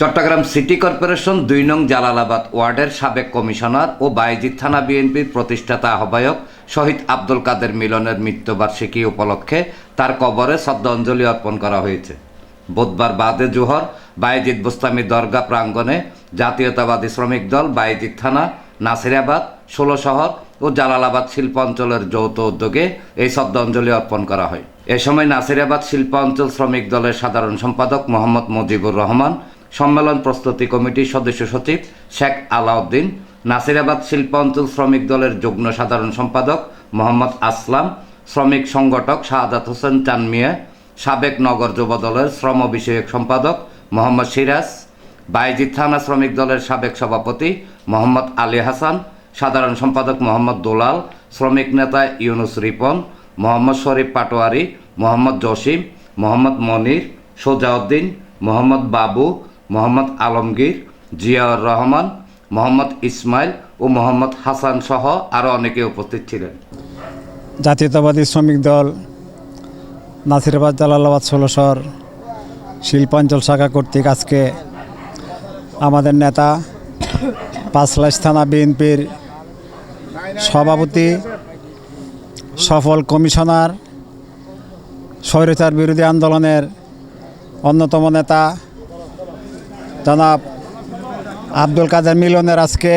Chittagong city corporation দুই নং জালালাবাদ ওয়ার্ডের সাবেক কমিশনার ও বাইজিৎ থানা বিএনপির প্রতিষ্ঠাতা আহ্বায়ক শহীদ আব্দুল কাদের মিলনের মৃত্যুবার্ষিকী উপলক্ষে তার কবরে শ্রদ্ধাঞ্জলি অর্পণ করা হয়েছে। বুধবার বাদে জোহর বায়েজিদ বুস্তামি দরগা প্রাঙ্গণে জাতীয়তাবাদী শ্রমিক দল বায়েজিদ থানা, নাসিরাবাদ, ষোলো শহর ও জালালাবাদ শিল্প অঞ্চলের যৌথ উদ্যোগে এই শ্রদ্ধাঞ্জলি অর্পণ করা হয়। এ সময় নাসিরাবাদ শিল্প অঞ্চল শ্রমিক দলের সাধারণ সম্পাদক মোহাম্মদ মুজিবুর রহমান, সম্মেলন প্রস্তুতি কমিটির সদস্য সচিব শেখ আলাউদ্দিন, নাসিরাবাদ শিল্প অঞ্চল শ্রমিক দলের যুগ্ম সাধারণ সম্পাদক মোহাম্মদ আসলাম, শ্রমিক সংগঠক শাহাদাত হোসেন চানমিয়া, সাবেক নগর যুব দলের শ্রম বিষয়ক সম্পাদক মোহাম্মদ সিরাজ বাইজি থানা শ্রমিক দলের সাবেক সভাপতি মোহাম্মদ আলী হাসান, সাধারণ সম্পাদক মোহাম্মদ দুলাল, শ্রমিক নেতা ইউনুস রিপন, মোহাম্মদ শরীফ পাটোয়ারি মোহাম্মদ জসিম, মোহাম্মদ মনির, সোজাউদ্দিন, মোহাম্মদ বাবু, মোহাম্মদ আলমগীর, জিয়াউর রহমান, মোহাম্মদ ইসমাইল ও মোহাম্মদ হাসান সহ আরও অনেকে উপস্থিত ছিলেন। জাতীয়তাবাদী শ্রমিক দল, নাসিরাবাদ জালালাবাদ ষোলশর শিল্পাঞ্চল শাখা কর্তৃক আজকে আমাদের নেতা, পাঁচলাইশ থানা বিএনপির সভাপতি, সফল কমিশনার স্বৈরচার বিরোধী আন্দোলনের অন্যতম নেতা জনাব আব্দুল কাদের মিলনের আজকে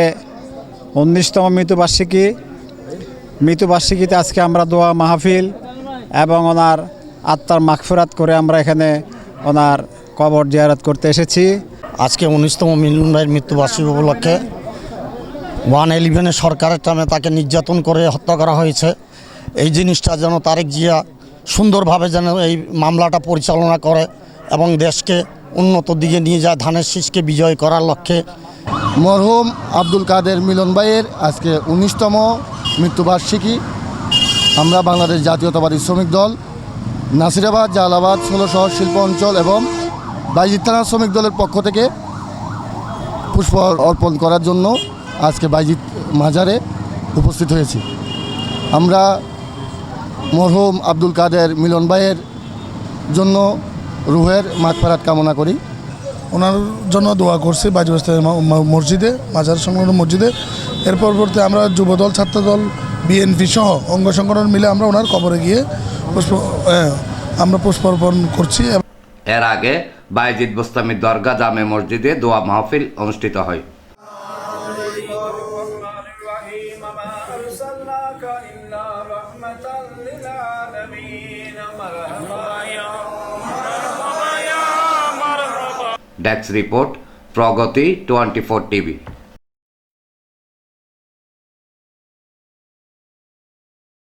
উনিশতম মৃত্যুবার্ষিকী মৃত্যুবার্ষিকীতে আজকে আমরা দোয়া মাহফিল এবং ওনার আত্মার মাগফিরাত করে আমরা এখানে ওনার কবর জিয়ারত করতে এসেছি। আজকে উনিশতম মিলন ভাইয়ের মৃত্যুবার্ষিকী উপলক্ষে ওয়ান ইলেভেনের সরকারের টামে তাকে নির্যাতন করে হত্যা করা হয়েছে। এই জিনিসটা যেন তারেক জিয়া সুন্দরভাবে যেন এই মামলাটা পরিচালনা করে এবং দেশকে উন্নত দিকে নিয়ে যায়, ধানের শীষকে বিজয় করার লক্ষ্যে। মরহুম আব্দুল কাদের মিলন ভাইয়ের আজকে উনিশতম মৃত্যুবার্ষিকী। আমরা বাংলাদেশ জাতীয়তাবাদী শ্রমিক দল, নাসিরাবাদ জালাবাদ ষোলো শহর শিল্প অঞ্চল এবং বাইজিৎ থানা শ্রমিক দলের পক্ষ থেকে পুষ্প অর্পণ করার জন্য আজকে বাইজিৎ মাজারে উপস্থিত হয়েছি। আমরা মরহুম আব্দুল কাদের মিলন ভাইয়ের জন্য রুহের মাগফেরাত কামনা করি। ওনার জন্য দোয়া করছি বাজিবাস্তা মসজিদে মাজার সংলগ্ন মসজিদে। এর পরবর্তী আমরা যুবদল ছাত্রদল বিএনপি সহ অঙ্গ সংগঠন মিলে আমরা ওনার কবরে গিয়ে পুষ্প আমরা পুষ্পার্পণ করছি। এর আগে বাইজিদ বুস্তামি দরগা জামে মসজিদে দোয়া মাহফিল অনুষ্ঠিত হয়। إبراهيم ما أرسلناك إلا رحمة للعالمين مرحبا يا مرحبا يا مرحبا That's report Pragati 24 TV